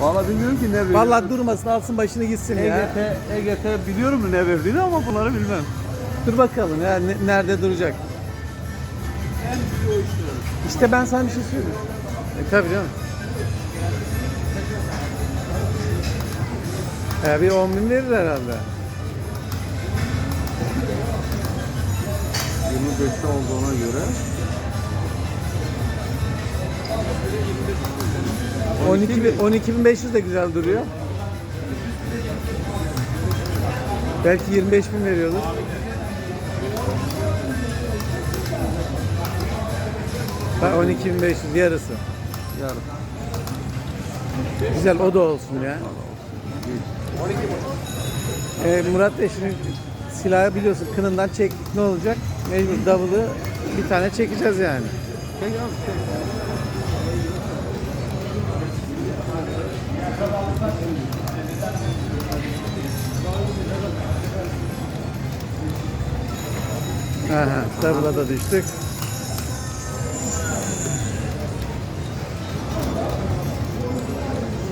Valla bilmiyorum ki ne veriyor. Vallahi durmasın alsın başını gitsin ya. EGT, EGT biliyorum ne verdiğini ama bunları bilmem. Dur bakalım ya ne- nerede duracak. En büyüğü o işte. İşte ben sana bir şey söyleyeyim. E tabii canım. E, bir 10 bin verir herhalde. 25'te olduğuna göre 12 bin- 12.500 de güzel duruyor. Belki 25 bin veriyordur. Bak 12.500 yarısı. yarın. Güzel o da olsun ya. Ee, Murat Bey şimdi silahı biliyorsun kınından çektik ne olacak? Mecbur davulu bir tane çekeceğiz yani. Çek abi çek. Aha, davula da düştük.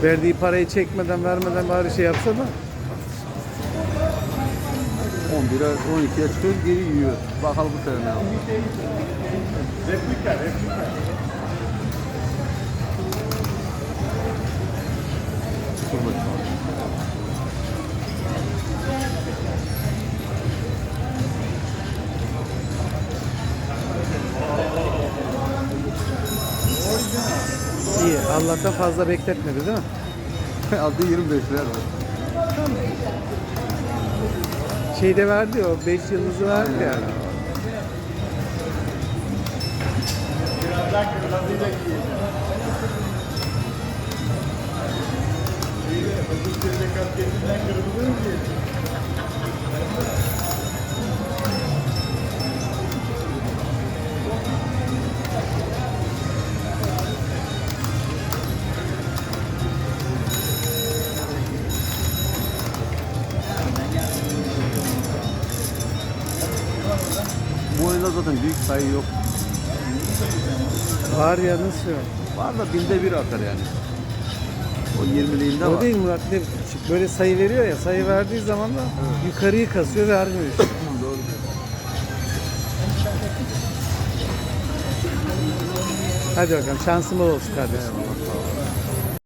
Verdiği parayı çekmeden vermeden bari şey yapsa da 11'e 12'ye çıkıyor geri yiyor. Bakalım bu sene ne yapacak. Dur iyi. Allah'tan fazla bekletmedi değil mi? Aldı 25 lira. Şeyde verdi ya, o 5 yıldızı verdi yani. Bu oyunda zaten büyük sayı yok. Var ya nasıl yok? Var da binde bir atar yani. O 20'liğinde O var. değil Murat ne böyle sayı veriyor ya sayı verdiği zaman da yukarıyı kasıyor işte. Hı, Doğru. Hadi bakalım şansın bol olsun kardeşim.